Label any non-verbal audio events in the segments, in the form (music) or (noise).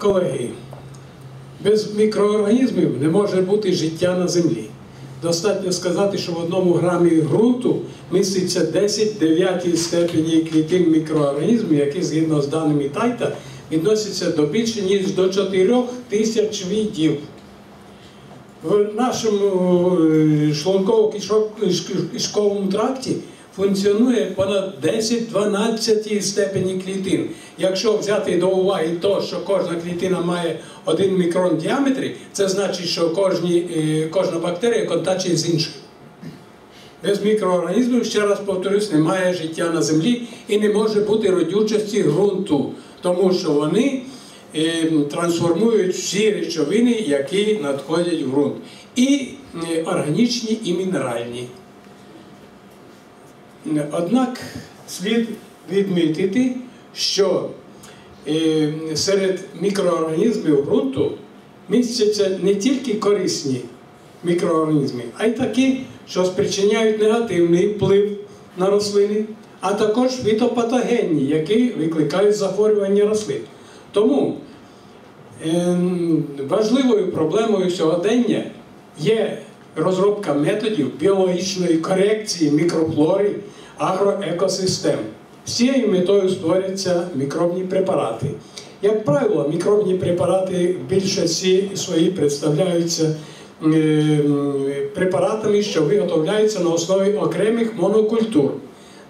колеги, без мікроорганізмів не може бути життя на землі. Достатньо сказати, що в одному грамі ґрунту міститься 10 дев'ятій степені клітин мікроорганізмів, які згідно з даними Тайта відносяться до більше ніж до 4 тисяч видів. В нашому е, шлунково-кишковому тракті функціонує понад 10-12 степені клітин. Якщо взяти до уваги те, що кожна клітина має 1 мікрон діаметрі, це значить, що кожні, е, кожна бактерія контачить з іншою. Без мікроорганізмів, ще раз повторюсь, немає життя на землі і не може бути родючості ґрунту, тому що вони е, трансформують всі речовини, які надходять в ґрунт. І е, органічні, і мінеральні. Однак слід відмітити, що е, серед мікроорганізмів ґрунту містяться не тільки корисні мікроорганізми, а й такі, що спричиняють негативний вплив на рослини, а також фітопатогенні, які викликають захворювання рослин. Тому е, важливою проблемою сьогодення є розробка методів біологічної корекції мікрофлори агроекосистем. З цією метою створюються мікробні препарати. Як правило, мікробні препарати в більшості свої представляються препаратами, що виготовляються на основі окремих монокультур.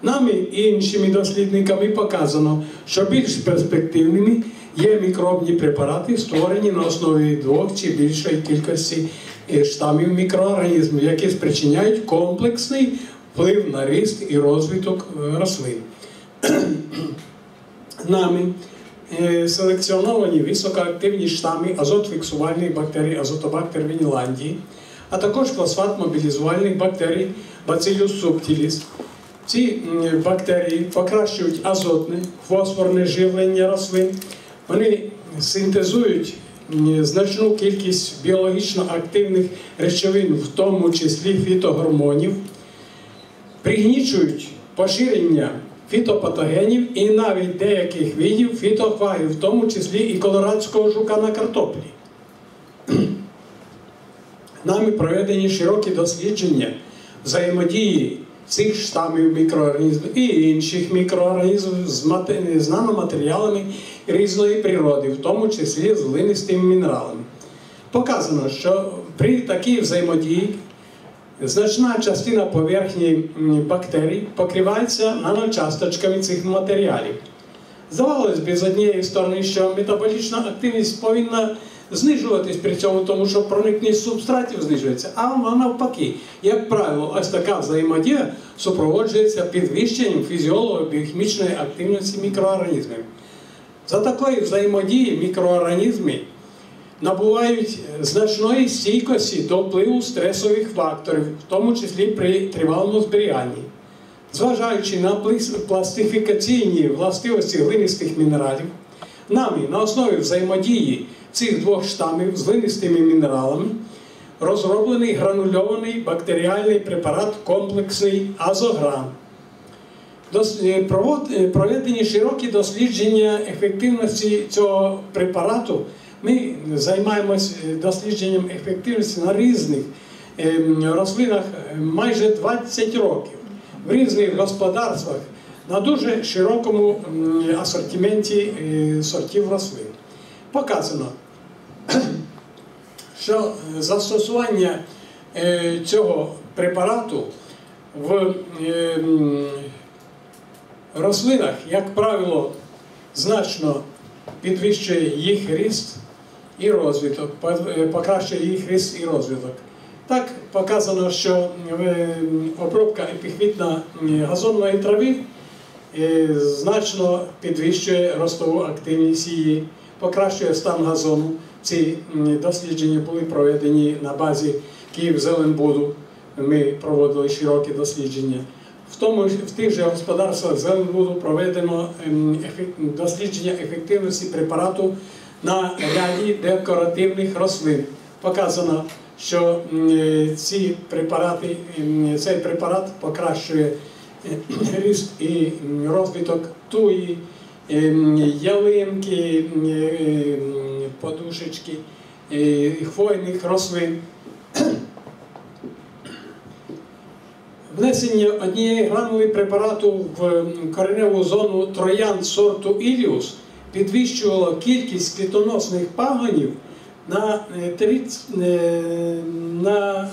Нами і іншими дослідниками показано, що більш перспективними є мікробні препарати, створені на основі двох чи більшої кількості штамів мікроорганізмів, які спричиняють комплексний вплив на ріст і розвиток рослин. (clears throat) Нами селекціоновані високоактивні штами азотфіксувальних бактерій, азотобактер Вініландії, а також фосфат мобілізувальних бактерій Bacillus subtilis. Ці бактерії покращують азотне, фосфорне живлення рослин. Вони синтезують значну кількість біологічно активних речовин, в тому числі фітогормонів, пригнічують поширення фітопатогенів і навіть деяких видів фітофагів, в тому числі і колорадського жука на картоплі. Нами проведені широкі дослідження взаємодії цих штамів мікроорганізмів і інших мікроорганізмів з наноматеріалами різної природи, в тому числі з глинистими мінералами. Показано, що при такій взаємодії значна частина поверхні бактерій покривається наночасточками цих матеріалів. Здавалось би, з однієї сторони, що метаболічна активність повинна знижуватись при цьому, тому що проникність субстратів знижується. А навпаки, як правило, ось така взаємодія супроводжується підвищенням фізіолого-біохімічної активності мікроорганізмів. За такої взаємодії мікроорганізми набувають значної стійкості до впливу стресових факторів, в тому числі при тривалому зберіганні. Зважаючи на пластифікаційні властивості глинистих мінералів, нами на основі взаємодії цих двох штамів з глинистими мінералами розроблений гранульований бактеріальний препарат комплексний азогран. Проведені широкі дослідження ефективності цього препарату. Ми займаємось дослідженням ефективності на різних рослинах майже 20 років в різних господарствах на дуже широкому асортименті сортів рослин. Показано, (clears throat) що застосування цього препарату в рослинах, як правило, значно підвищує їх ріст і розвиток, покращує їх ріст і розвиток. Так показано, що обробка епіхвітна газонної трави значно підвищує ростову активність її, покращує стан газону. Ці дослідження були проведені на базі Київ-Зеленбуду. Ми проводили широкі дослідження. В тому в тих же господарствах Зеленбуду проведено дослідження ефективності препарату на ряді декоративних рослин. Показано, що ці препарати, цей препарат покращує ріст і розвиток туї, ялинки, подушечки, хвойних рослин. (clears throat) Внесення однієї гранули препарату в кореневу зону троян сорту Іліус підвищувало кількість квітоносних пагонів на 30, на,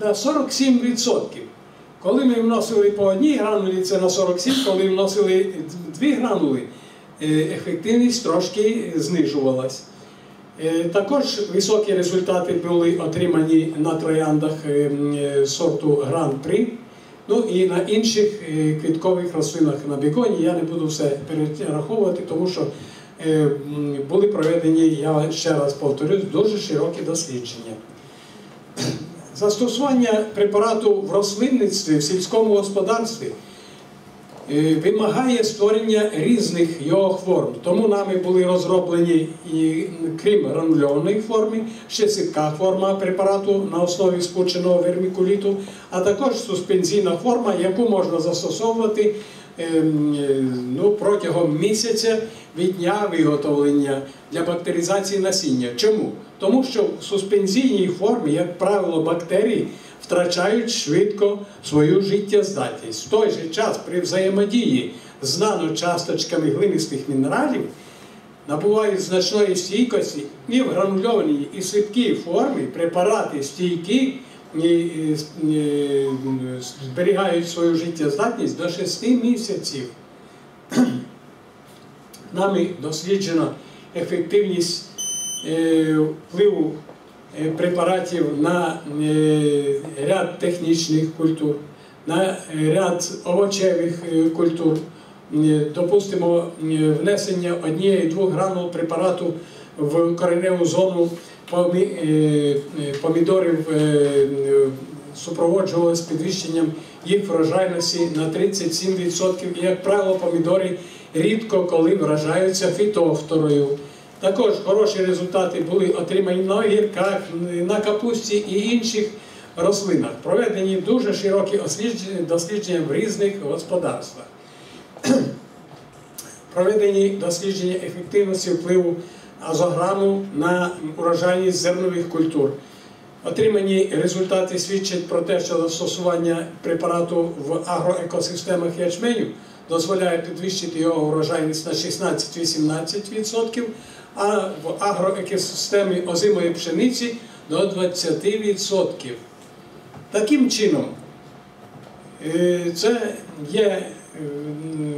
на 47%. Коли ми вносили по одній гранулі, це на 47, коли вносили дві гранули, ефективність трошки знижувалась. Також високі результати були отримані на трояндах сорту Гран-При, ну і на інших квіткових рослинах на біконі. Я не буду все перераховувати, тому що були проведені, я ще раз повторюсь, дуже широкі дослідження. Застосування препарату в рослинництві, в сільському господарстві вимагає створення різних його форм. Тому нами були розроблені, і, крім гранульованої форми, ще сипка форма препарату на основі спученого вермікуліту, а також суспензійна форма, яку можна застосовувати ну, протягом місяця від дня виготовлення для бактеризації насіння. Чому? Тому що в суспензійній формі, як правило, бактерії втрачають швидко свою життєздатність. В той же час при взаємодії з наночасточками глинистих мінералів набувають значної стійкості і в гранульованій і слідкій формі препарати стійкі і зберігають свою життєздатність до 6 місяців. Нами досліджено ефективність впливу препаратів на ряд технічних культур, на ряд овочевих культур. Допустимо, внесення однієї-двох гранул препарату в кореневу зону помідорів супроводжувалося підвищенням їх врожайності на 37%. І, як правило, помідори рідко коли вражаються фітофторою. Також хороші результати були отримані на огірках, на капусті і інших рослинах. Проведені дуже широкі дослідження в різних господарствах. (clears throat) Проведені дослідження ефективності впливу азограму на урожайність зернових культур. Отримані результати свідчать про те, що застосування препарату в агроекосистемах ячменю дозволяє підвищити його урожайність на 16-18%, а в агроекосистемі озимої пшениці до 20%. Таким чином, це є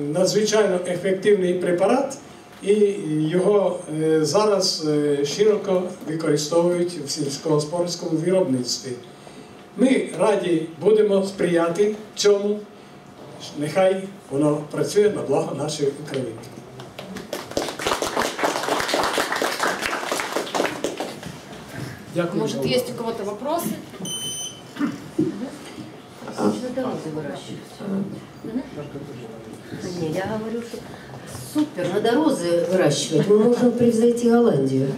надзвичайно ефективний препарат, і його зараз широко використовують в сільськогосподарському виробництві. Ми раді будемо сприяти цьому. Нехай воно працює на благо нашої України. Дякую. Может, есть у кого-то вопросы? Дорозе выращивать. Не, я говорю, что супер, на дорозе выращивать мы можем превзойти Голландию.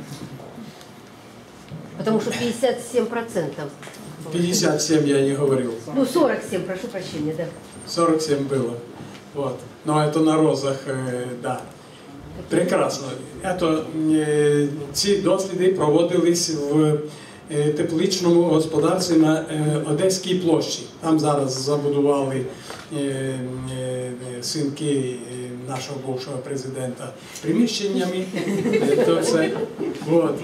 Потому что 57 процентов. 57 я не говорил. Ну, 47, прошу прощения, да. 47 было. Вот. Но это на розах, э, да. Прекрасно. Это, ці досліди проводились в тепличному господарстві на е, Одеській площі. Там зараз забудували синки нашого бувшого президента приміщеннями. То все. От.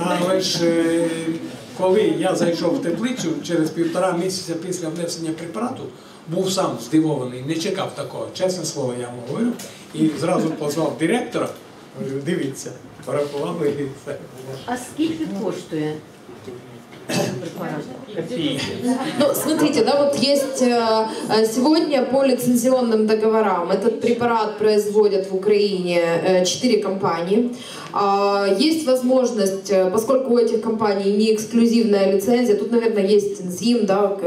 Але ж коли я зайшов в теплицю через півтора місяця після внесення препарату, був сам здивований, не чекав такого. Чесне слово, я вам говорю. І зразу позвав директора, говорю, дивіться, порахували і все. А скільки коштує? Ну, смотрите, да, вот есть э, э, сегодня по лицензионным договорам этот препарат производят в Украине э, 4 компании. А, есть возможность, э, поскольку у этих компаний не эксклюзивная лицензия, тут, наверное, есть энзим, да,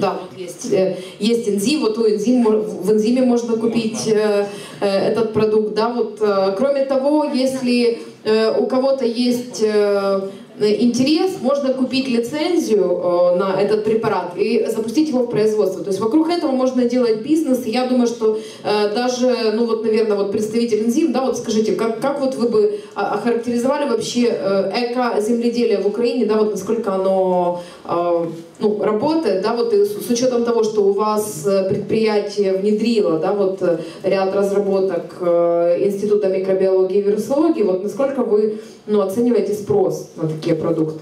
да, вот есть, э, есть энзим, вот у энзим, в энзиме можно купить э, этот продукт, да, вот. Кроме того, если у кого-то есть э, интерес, можно купить лицензию э, на этот препарат и запустить его в производство. То есть вокруг этого можно делать бизнес. И я думаю, что э, даже, ну вот, наверное, вот представитель Энзим, да, вот скажите, как, как вот вы бы а, охарактеризовали вообще э, эко-земледелие в Украине, да, вот насколько оно э, ну, работает, да, вот с, учетом того, что у вас э, предприятие внедрило, да, вот э, ряд разработок э, Института микробиологии и вирусологии, вот насколько вы, ну, оцениваете спрос на такие продукты?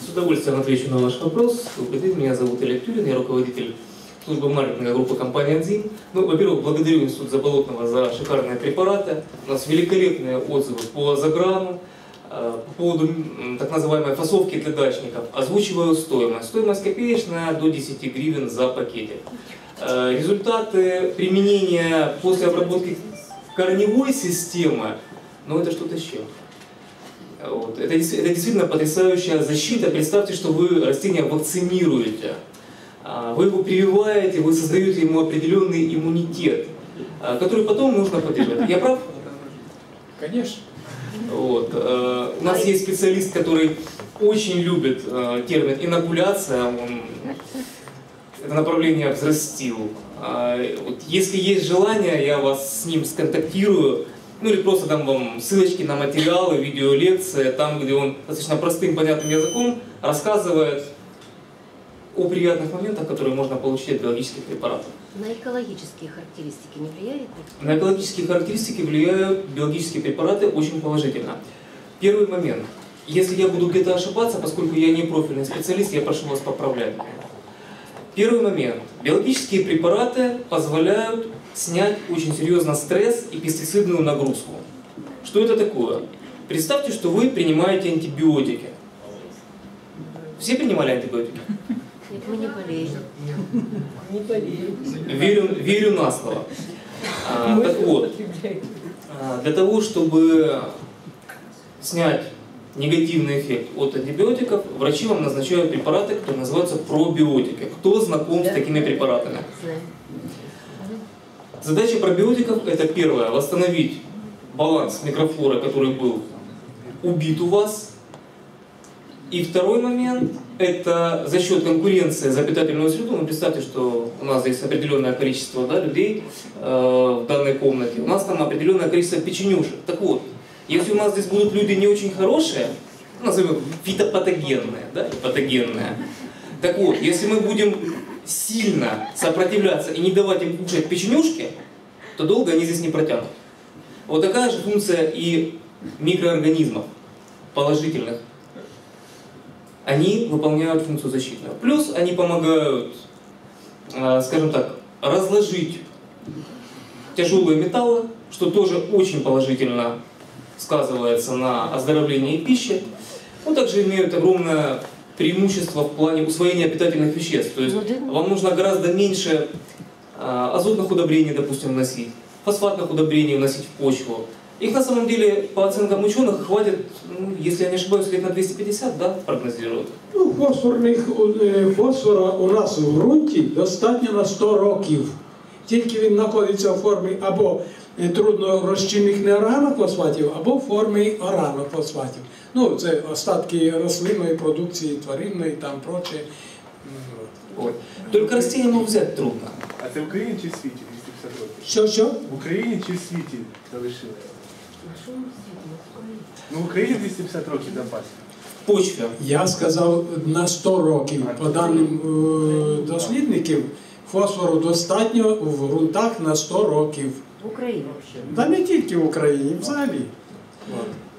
С удовольствием отвечу на ваш вопрос. Добрый меня зовут Олег Тюрин, я руководитель службы маркетинга группы компании «Энзим». Ну, во-первых, благодарю Институт Заболотного за шикарные препараты. У нас великолепные отзывы по Заграну, по поводу так называемой фасовки для дачников. Озвучиваю стоимость. Стоимость копеечная, до 10 гривен за пакетик. Э, Результаты применения после обработки корневой системы, ну это что-то еще. Вот. Это, это действительно потрясающая защита. Представьте, что вы растение вакцинируете. А, Вы его прививаете, вы создаете ему определенный иммунитет, а, который потом нужно поддерживать. Я прав? Конечно. Вот. э, У нас есть специалист, который очень любит э, термин инокуляция. Он это направление взрастил. А, Вот если есть желание, я вас с ним сконтактирую. Ну или просто дам вам ссылочки на материалы, видеолекции, там, где он достаточно простым, понятным языком рассказывает о приятных моментах, которые можно получить от биологических препаратов. На экологические характеристики не влияет? На экологические характеристики влияют биологические препараты очень положительно. Первый момент. Если я буду где-то ошибаться, поскольку я не профильный специалист, я прошу вас поправлять. Первый момент. Биологические препараты позволяют снять очень серьезно стресс и пестицидную нагрузку. Что это такое? Представьте, что вы принимаете антибиотики. Все принимали антибиотики? Мы не болеем. Верю, верю на слово. А, так вот, а, для того, чтобы снять негативный эффект от антибиотиков, врачи вам назначают препараты, которые называются пробиотики. Кто знаком с такими препаратами? Задача пробиотиков это первое, восстановить баланс микрофлоры, который был убит у вас. И второй момент это за счет конкуренции за питательную среду. Ну, представьте, что у нас здесь определенное количество да, людей э, в данной комнате. У нас там определенное количество печенюшек. Так вот, если у нас здесь будут люди не очень хорошие, назовем фитопатогенные, да, патогенные. Так вот, если мы будем сильно сопротивляться и не давать им кушать печенюшки, то долго они здесь не протянут. Вот такая же функция и микроорганизмов положительных. Они выполняют функцию защитную. Плюс они помогают, э, скажем так, разложить тяжелые металлы, что тоже очень положительно сказывается на оздоровлении пищи. Ну, также имеют огромное преимущество в плане усвоения питательных веществ. То есть вам нужно гораздо меньше а, азотных удобрений, допустим, вносить, фосфатных удобрений вносить в почву. Их на самом деле, по оценкам ученых, хватит, ну, если я не ошибаюсь, лет на 250, да, прогнозируют. Ну, фосфорних, е, фосфора у нас в ґрунті достатньо на 100 років. Тільки він знаходиться в формі або е, трудно розчинних неорганофосфатів, або в формі органофосфатів. Ну, це остатки рослинної продукції, тваринної там проче. М, от. Вот. Только растения ну, взять трудно. А це в Україні чи в світі 250 років? Що, що? В Україні чи в світі залишили? Ну, в Україні 250 років запасів. В почве. Я сказав на 100 років. По даним е, дослідників, фосфору достатньо в ґрунтах на 100 років. В Украине. Та не тільки в Україні, взагалі.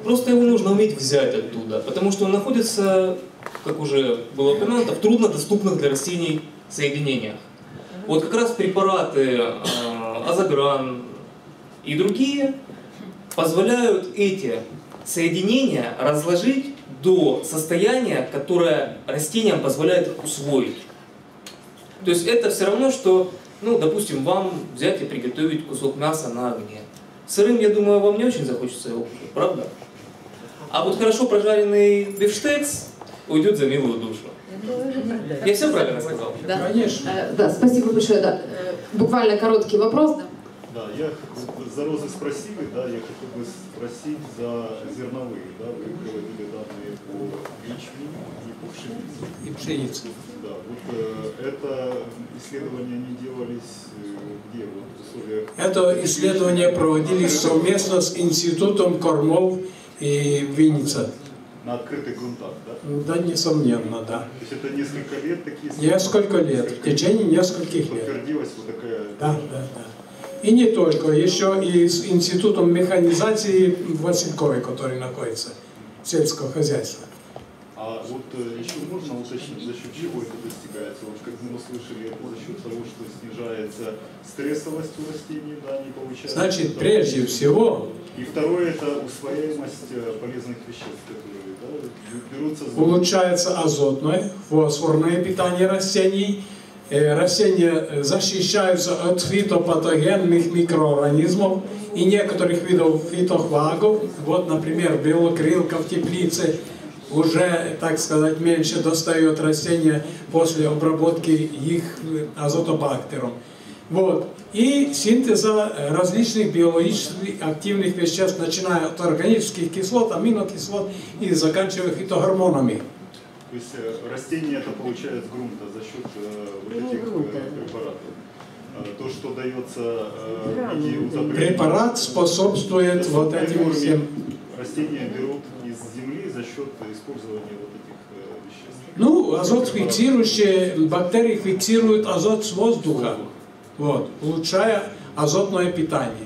Просто его нужно уметь взять оттуда, потому что он находится, как уже было упомянуто, в труднодоступных для растений соединениях. Вот как раз препараты э, Азогран и другие позволяют эти соединения разложить до состояния, которое растениям позволяет их усвоить. То есть это все равно, что, ну, допустим, вам взять и приготовить кусок мяса на огне. Сырым, я думаю, вам не очень захочется его кушать, правда? А вот хорошо прожаренный бифштекс уйдет за милую душу. Я все правильно сказал? Да. Конечно. Э, Да, спасибо большое. Да. Э, Буквально короткий вопрос. Да. Да, я за розы спросили, да, я хотел бы спросить за зерновые, да, вы приводили данные по ячменю и по пшенице. и пшеницы. Да, вот э, это исследования не делались э, где, вот в условиях Это исследования проводились совместно с Институтом кормов и Винница. на открытых грунтах, да? Да, несомненно, да. То есть это несколько лет такие? Несколько лет, в течение нескольких лет. Подтвердилась вот такая... Да, да, да. И не только, еще и с Институтом механизации в Васильковой, который находится, сельского хозяйства. А вот э, еще можно уточнить, за счет чего это достигается? Вот как мы услышали, это за счет того, что снижается стрессовость у растений, да, они получают... Значит, прежде всего, И второе, это усвояемость э, полезных веществ, которые да, берутся улучшается азотное, фосфорное питание растений, растения э, защищаются от фитопатогенных микроорганизмов и некоторых видов фитохлагов. Вот, например, белокрылка в теплице уже, так сказать, меньше достает растения после обработки их э, азотобактером. Вот. И синтеза э, различных биологически активных веществ, начиная от органических кислот, аминокислот и заканчивая фитогормонами. То есть э, растение это получает с грунта за счет э, вот Ну, этих э, грунта. препаратов. Э, То, что дается э, в виде. Препарат способствует вот этим всем. Растения берут из земли за счет использования вот этих э, веществ. Ну, азот фиксирующие, бактерии фиксируют азот с воздуха, вот, улучшая азотное питание.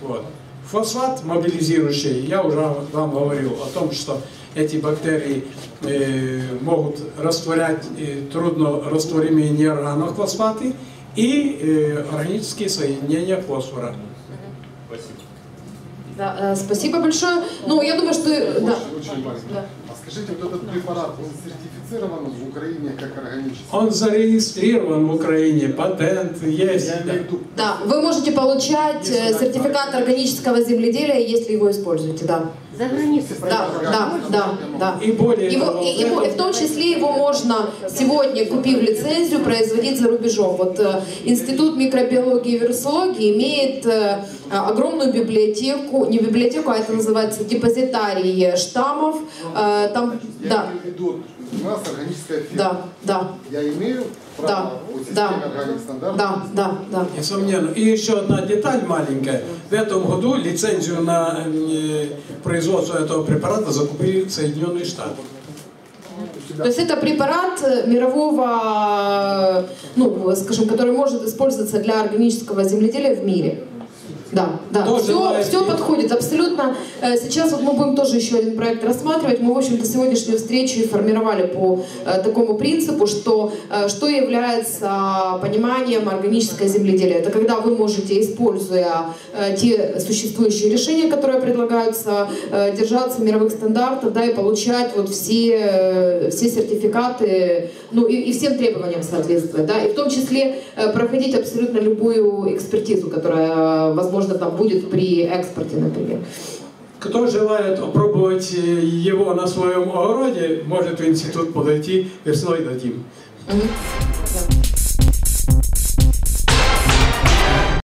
Вот. Фосфат мобилизирующий, я уже вам говорил о том, что эти бактерии э, могут растворять э, трудно растворимые неорганофосфаты и э, органические соединения фосфора. Спасибо. Да, э, спасибо большое. Ну, я думаю, что... Да. Очень маленький. Да. А скажите, вот этот препарат, он сертифицирован в Украине как органический? Он зарегистрирован в Украине, патент есть. Я имею в виду, Да, вы можете получать э, сертификат органического земледелия, если его используете, да. За границей Да, да, да, да. И более Его, того, и, и в том числе его можно сегодня, купив лицензию, производить за рубежом. Вот э, Институт микробиологии и вирусологии имеет э, огромную библиотеку, не библиотеку, а это называется депозитарий штаммов. Э, Там, да, у нас органическая фирма. да, да, Я имею право Да, системе да. органик стандартов. да, да, да. Несомненно. И еще одна деталь маленькая. В этом году лицензию на э, производство этого препарата закупили Соединенные Штаты. То есть это препарат э, мирового, э, ну, скажем, который может использоваться для органического земледелия в мире. Да, да. Тоже все, бывает. все подходит абсолютно. Э, Сейчас вот мы будем тоже еще один проект рассматривать. Мы, в общем-то, сегодняшнюю встречу и формировали по э, такому принципу, что э, что является пониманием органическое земледелие. Это когда вы можете, используя те существующие решения, которые предлагаются, держаться мировых стандартов, да, и получать вот все, все сертификаты, ну и, и всем требованиям соответствовать, да, и в том числе э, проходить абсолютно любую экспертизу, которая, возможно, там будет при экспорте, например. Кто желает опробовать э, его на своем огороде, может в институт подойти, весной дадим. Мгм.